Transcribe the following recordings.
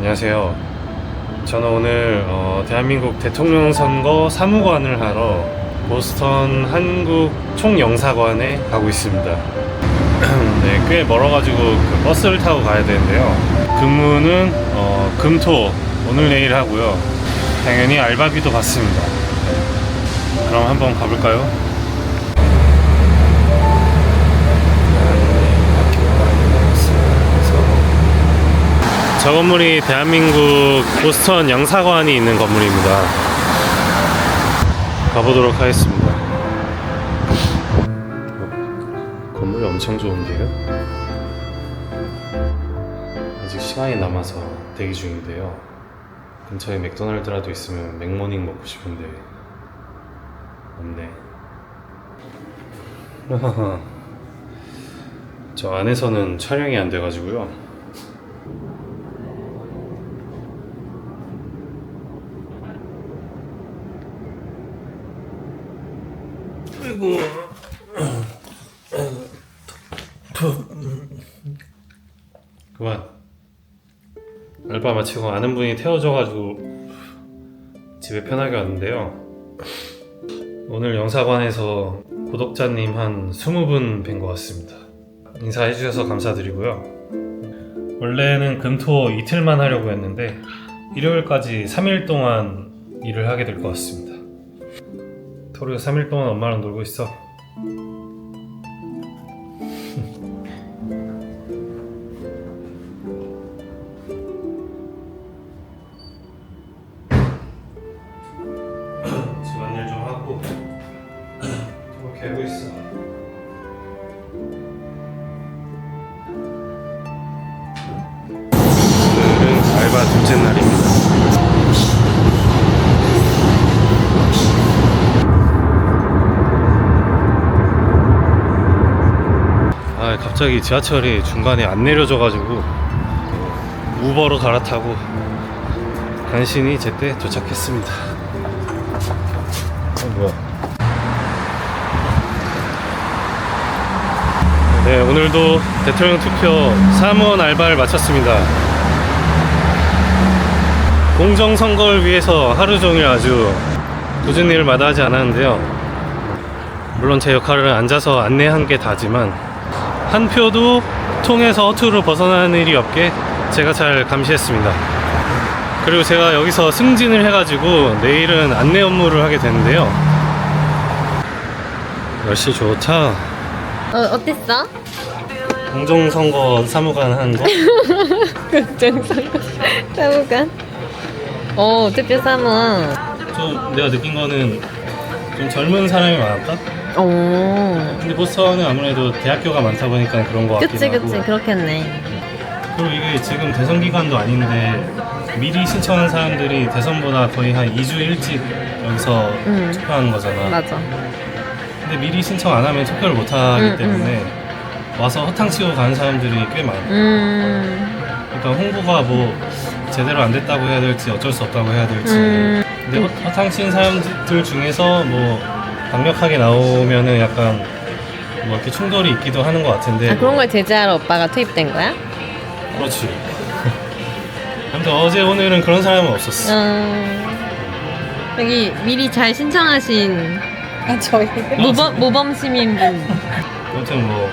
안녕하세요. 저는 오늘 어, 대한민국 대통령 선거 사무관을 하러 보스턴 한국 총영사관에 가고 있습니다. 네, 꽤 멀어가지고 그 버스를 타고 가야 되는데요. 근무는 어, 금토 오늘 내일 하고요. 당연히 알바비도 받습니다. 네. 그럼 한번 가볼까요? 저 건물이 대한민국 보스턴 영사관이 있는 건물입니다. 가보도록 하겠습니다. 어, 건물이 엄청 좋은데요? 아직 시간이 남아서 대기 중인데요. 근처에 맥도날드라도 있으면 맥모닝 먹고 싶은데 없네. 저 안에서는 촬영이 안 돼가지고요. 아이고. 그만. 알바 마치고 아는 분이 태워줘가지고 집에 편하게 왔는데요. 오늘 영사관에서 구독자님 한 20분 뵌 것 같습니다. 인사해주셔서 감사드리고요. 원래는 금토 이틀만 하려고 했는데 일요일까지 3일 동안 일을 하게 될 것 같습니다. 토르 3일 동안 엄마랑 놀고 있어. 집안일 좀 하고 토르 개고 있어. 오늘은 알바 둘째 날입니다. 갑자기 지하철이 중간에 안 내려져가지고 우버로 갈아타고 간신히 제때 도착했습니다. 어 뭐야? 네 오늘도 대통령 투표 사무원 알바를 마쳤습니다. 공정 선거를 위해서 하루 종일 아주 굳은 일을 마다 하지 않았는데요. 물론 제 역할은 앉아서 안내한 게 다지만 한 표도 통해서 허투루 벗어나는 일이 없게 제가 잘 감시했습니다. 그리고 제가 여기서 승진을 해가지고 내일은 안내 업무를 하게 되는데요. 날씨 좋다. 어, 어땠어? 공정선거 사무관 하는 거? 극장선거 사무관 어 투표 사무원 좀 내가 느낀 거는 좀 젊은 사람이 많았다? 오 근데 보스턴은 아무래도 대학교가 많다 보니까 그런 거 같기도 그치 하고 그치 그렇겠네 그리고 이게 지금 대선 기간도 아닌데 미리 신청한 사람들이 대선보다 거의 한 2주 일찍 여기서 음. 투표하는 거잖아. 맞아 근데 미리 신청 안 하면 투표를 못 하기 음, 때문에 와서 허탕치고 가는 사람들이 꽤 많아. 음, 그러니까 홍보가 뭐 제대로 안 됐다고 해야 될지 어쩔 수 없다고 해야 될지. 음. 근데 허, 허탕친 사람들 중에서 뭐 강력하게 나오면은 약간 뭐 이렇게 충돌이 있기도 하는 것 같은데. 아 그런 걸 제재하러 오빠가 투입된 거야? 그렇지. 아무튼 어제 오늘은 그런 사람은 없었어. 음, 여기 미리 잘 신청하신 아 저희 모범, 모범 시민분 아무튼 뭐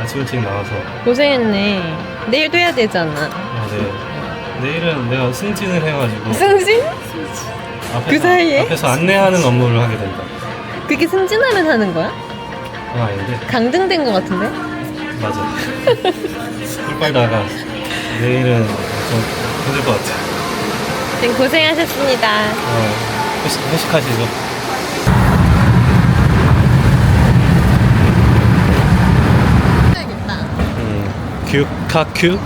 아침 일찍 나와서 고생했네 내일도 해야 되잖아 아, 네. 내일은 내가 승진을 해가지고 승진? 앞에서, 그 사이에? 앞에서 안내하는 업무를 하게 된다. 그게 승진하면 하는 거야? 아 아닌데 강등된 거 같은데? 맞아. 꿀빨 나가. 내일은 좀 힘들 것 같아. 네, 고생하셨습니다 어, 회식, 회식하시죠. 해야겠다 음, 큐 카큐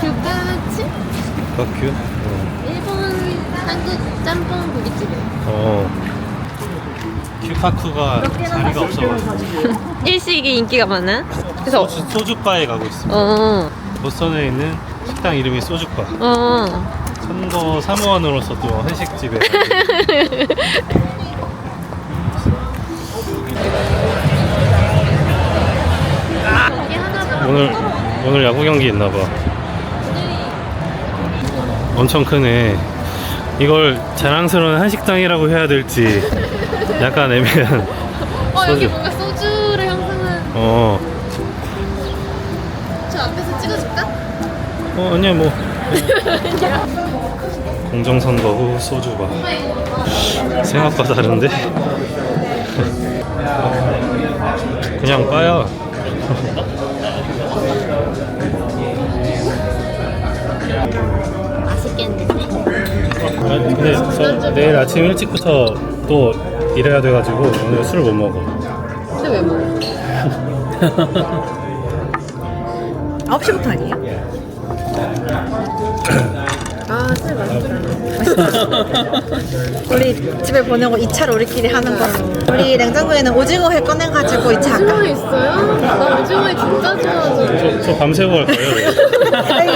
규가치? 카큐. 어. 일본 한국 짬뽕 고깃집에 어. 큐카쿠가 자리가 없어가지고 일식이 인기가 많아? 그래서 소주, 소주바에 가고 있어. 어, 보스턴에 있는 식당 이름이 소주바. 어. 선거 사무원으로서 또 한식집에 오늘 오늘 야구 경기 있나 봐. 엄청 크네. 이걸 자랑스러운 한식당이라고 해야 될지 약간 애매한. 어 여기 소주. 뭔가 소주를 형성한 어, 저 앞에서 찍어줄까? 어 아니야 뭐. 공정선거 후 소주바. 생각보다 다른데? 그냥 바야. 맛있겠는데? 아, 근데 저 내일 아침 일찍부터 또 일해야 돼가지고 오늘 술못 먹어. 근데 왜 먹어? 9시부터 아니에요? 아 술 맛있다 우리 집에 보내고 2차를 우리끼리 하는 걸로 우리 냉장고에는 오징어 회 꺼내가지고 2차 오징어 할까? 있어요? 나 오징어 진짜 좋아하잖아 저, 저 밤새고 갈 거예요.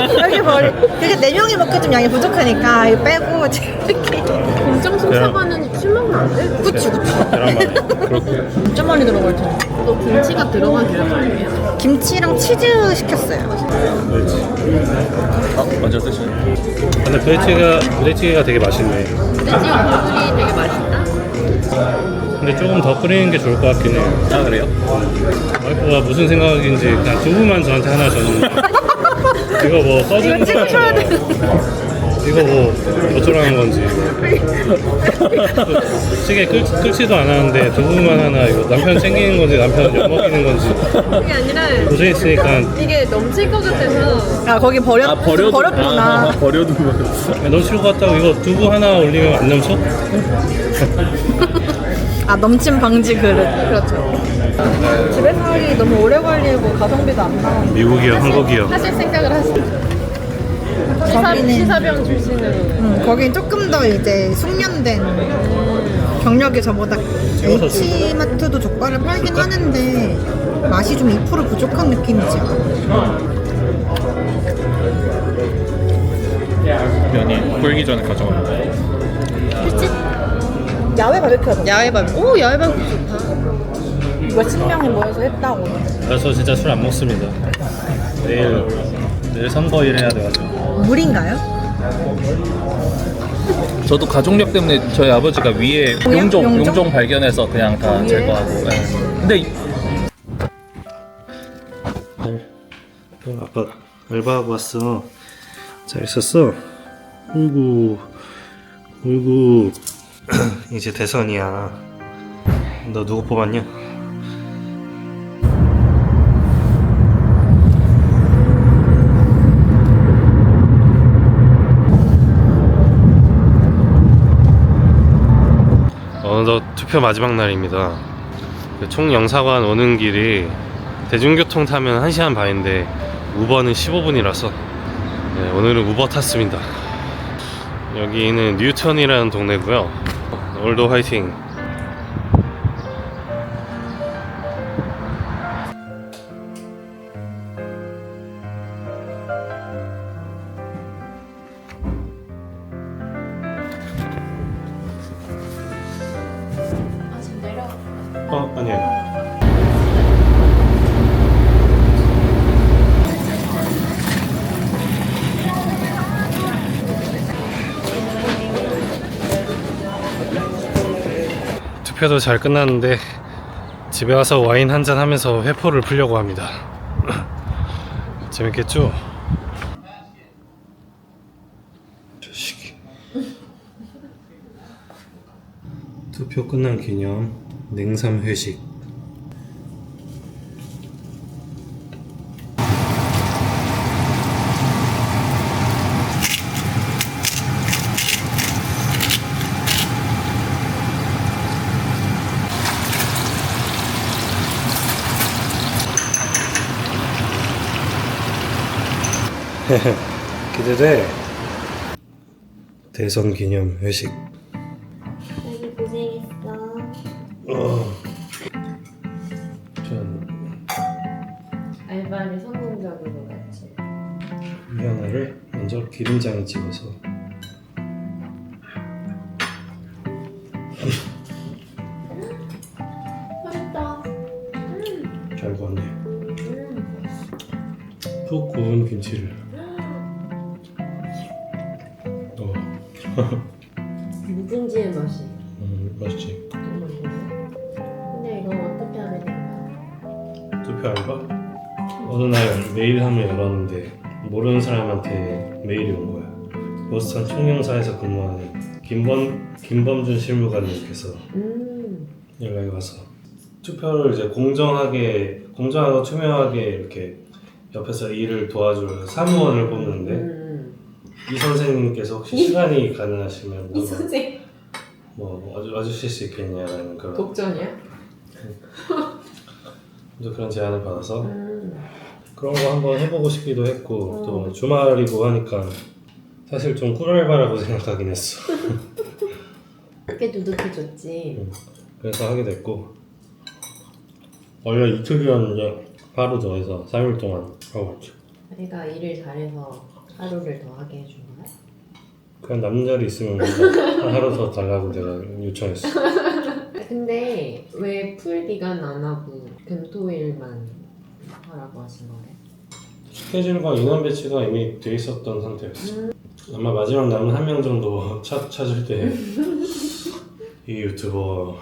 여기, 여기 머리 4명이 먹기 좀 양이 부족하니까 이거 빼고 우리끼리 공정 송사과는 술 먹으면 안 돼? 그치 그치. 진짜 많이 들어갈 텐데 너 김치가 들어간 계란말이야? 김치랑 치즈 시켰어요 어? 먼저 드시는 근데 부대찌개가 부대찌개가 되게 맛있네. 근데 지금 국물이 되게 맛있다 근데 조금 더 끓이는 게 좋을 것 같긴 해요. 아 그래요? 와이프가 무슨 생각인지 그냥 두부만 저한테 하나 줬는데 이거 뭐 써주는 이거 찍어줘야 거야? 이거 뭐 어쩌라는 건지. 찌개 끓, 끓지도 않았는데 두부만 하나 이거 남편 챙기는 건지 남편 엿먹이는 건지. 그게 아니라 도저히 있으니까. 이게 넘칠 것 같아서. 아 거기 버렸, 아 버려도 버렸구나. 아, 버려도 넘칠 것 같다고 이거 두부 하나 올리면 안 넘쳐? 아 넘침 방지 그릇. 그렇죠. 집에서 하기 너무 오래 걸리고 가성비도 안 나오고 미국이요 한국이요. 하실 생각을 하시죠 시사, 거기는- 시사병 출신으로. 음, 거긴 조금 더 이제 숙련된 경력이 저보다 H마트도 족발을 팔긴 하는데 맛이 좀 2% 부족한 느낌이지 면이 끓기 전에 가져갑니다 야외 바베큐 야외 밥. 오 야외 밥 좋다. 몇십 명이 모여서 했다고. 그래서 진짜 술 안 먹습니다. 내일 내일 선거일 해야 돼가지고 물인가요? 저도 가족력 때문에 저희 아버지가 위에? 용종 용종? 용종, 발견해서 그냥 다 제거하고 네. 근데 이- 아빠 알바하고 왔어 잘 있었어? 어이구 어이구 이제 대선이야 너 누구 뽑았냐? 어느덧 투표 마지막 날입니다. 그 총영사관 오는 길이 대중교통 타면 1시간 반인데 우버는 15분이라서 네, 오늘은 우버 탔습니다. 여기는 뉴턴이라는 동네고요. 오늘도 화이팅 투표도 잘 끝났는데 집에 와서 와인 한잔 하면서 회포를 풀려고 합니다. 재밌겠죠? 투표 끝난 기념 냉삼 회식. 기대돼. 대선 기념 회식. 아이 고생했어. 어. 전 알바를 성공적으로 같이. 이 하나를 먼저 기름장에 찍어서 맛있다. 잘 구웠네. 푹 구운 김치를 묵은지의 맛이 음, 맛있지. 너무. 근데 이거 어떻게 하면 될까? 투표 알바? 어느 날 메일 함을 열었는데 모르는 사람한테 메일이 온 거야. 보스턴 총영사에서 근무하는 김범 김범준 실무관님께서 음. 연락이 와서 투표를 이제 공정하게 공정하고 투명하게 이렇게 옆에서 일을 도와줄 사무원을 뽑는데 음. 이 선생님께서 혹시 시간이 가능하시면 이 선생 뭐 와주, 와주실 수 있겠냐라는 그런 독전이야? 또 그런 제안을 받아서 음. 그런 거 한번 해보고 싶기도 했고 어. 또 주말이고 하니까 사실 좀 꿀알바라고 생각하긴 했어. 그게 두둑해졌지. 그래서 하게 됐고 원래 이틀이었는데 하루 더 해서 3일 동안 하고 있죠. 내가 일을 잘해서 하루를 더 하게 해준 거야? 그냥 남자를 있으면 하루 더 달라고 내가 요청했어. 근데 왜 풀 기간 안 하고 금토일만 하라고 하신 거래? 스케줄과 인원 배치가 이미 돼 있었던 상태였어. 음. 아마 마지막 남은 한 명 정도 찾, 찾을 때 이 유튜버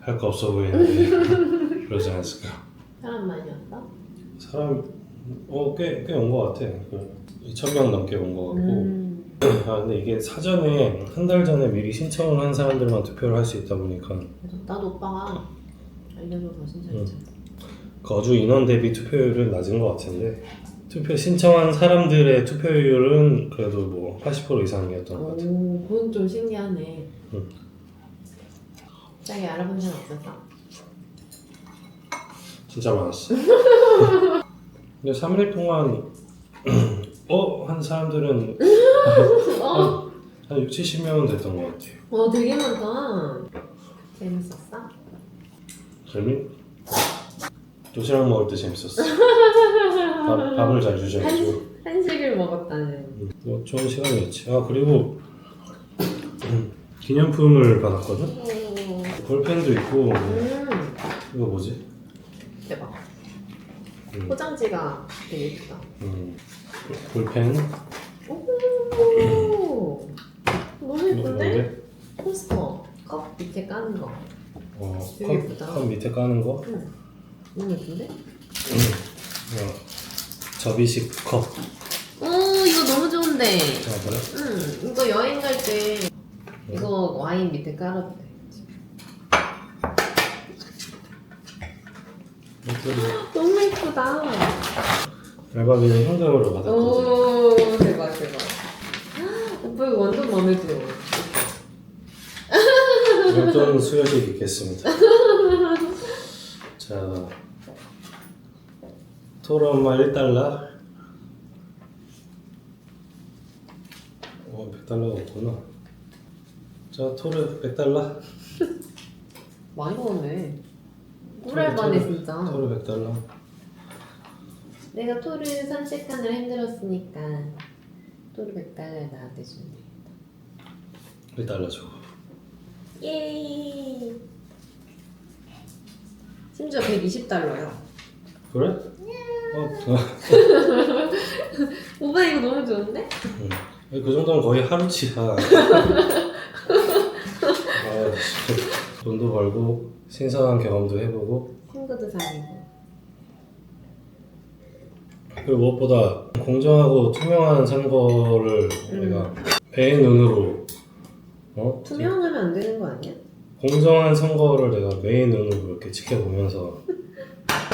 할 거 없어 보이는데 그러지 않았을까? 사람 많이 왔다? 사람 어꽤꽤온 거 같아. 그 2,000명 넘게 온 것 같고. 음. 아, 근데 이게 사전에 한 달 전에 미리 신청을 한 사람들만 투표를 할 수 있다 보니까 나도 오빠가 알려줘서 신청했잖아. 음. 거주 인원 대비 투표율은 낮은 것 같은데 투표 신청한 사람들의 투표율은 그래도 뭐 80% 이상이었던 것 같아요. 오, 그건 좀 신기하네. 음. 응. 자기 알아본 사람 없었어? 진짜 많았어. 근데 3일 동안 어? 한 사람들은 어? 한 6, 70명은 됐던 것 같아요. 어, 되게 많다. 재밌었어? 재미? 도시락 먹을 때 재밌었어. 밥, 밥을 잘 주셔가지고 한식을 먹었다는. 뭐 좋은 시간이었지. 아 그리고 기념품을 받았거든. 오, 볼펜도 있고 음, 이거 뭐지? 대박. 음, 포장지가 되게 예쁘다. 음, 볼펜 오, 너무 뭐, 예쁜데? 포스터. 컵 밑에 까는 거. 어, 되게 컵, 예쁘다. 컵 밑에 까는 거. 응. 너무 예쁜데? 어, 접이식 컵. 오, 이거 너무 좋은데. 아 그래? 응, 이거 여행 갈 때 이거 와인 밑에 깔아도 돼. 너무 예쁘다. 알바비는 현금으로 받았거든. 오, 대박, 대박. 오빠 이거 완전 마음에 들어. 용돈 수여식 있겠습니다. 자, 토르 엄마 1달러. 어, 100달러가 없구나. 자, 토르 100달러. 많이 먹었네. 꿀알바네 진짜. 토르 100달러. 내가 토르 선식하느라 힘들었으니까 토르 100달러 나한테 주네. 1달러 줘. 예. 심지어 120달러야. 그래? 어, 오빠 이거 너무 좋은데? 응. 그 정도는 거의 하루치야. 아, 씨. 돈도 벌고 신선한 경험도 해보고 친구도 사귀고. 그리고 무엇보다 공정하고 투명한 선거를 음. 내가 배의 눈으로 어? 투명하면 안 되는 거 아니야? 공정한 선거를 내가 매의 눈으로 이렇게 지켜보면서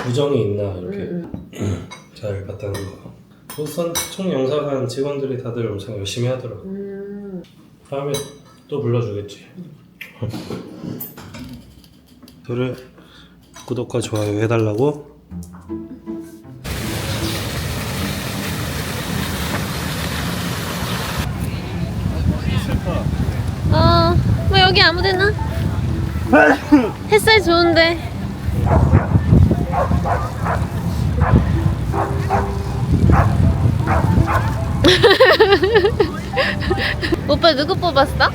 부정이 있나 이렇게 응, 응. 잘 봤다는 거. 보스턴 총영사관 직원들이 다들 엄청 열심히 하더라고. 음. 다음에 또 불러주겠지. 저를 구독과 좋아요 해달라고. 어, 뭐 여기 아무데나? 햇살 좋은데. 오빠 누구 뽑았어?